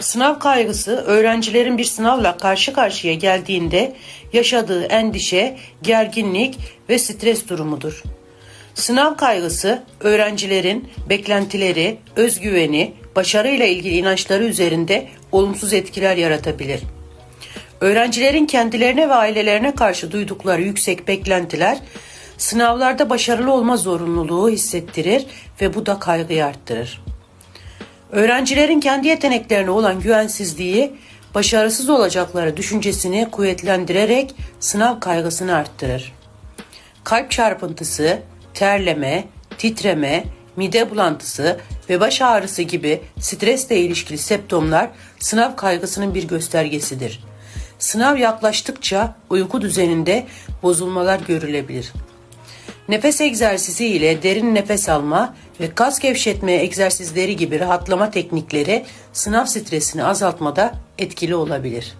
Sınav kaygısı öğrencilerin bir sınavla karşı karşıya geldiğinde yaşadığı endişe, gerginlik ve stres durumudur. Sınav kaygısı öğrencilerin beklentileri, özgüveni, başarıyla ilgili inançları üzerinde olumsuz etkiler yaratabilir. Öğrencilerin kendilerine ve ailelerine karşı duydukları yüksek beklentiler sınavlarda başarılı olma zorunluluğu hissettirir ve bu da kaygıyı arttırır. Öğrencilerin kendi yeteneklerine olan güvensizliği, başarısız olacakları düşüncesini kuvvetlendirerek sınav kaygısını arttırır. Kalp çarpıntısı, terleme, titreme, mide bulantısı ve baş ağrısı gibi stresle ilişkili septomlar sınav kaygısının bir göstergesidir. Sınav yaklaştıkça uyku düzeninde bozulmalar görülebilir. Nefes egzersizi ile derin nefes alma ve kas gevşetme egzersizleri gibi rahatlama teknikleri sınav stresini azaltmada etkili olabilir.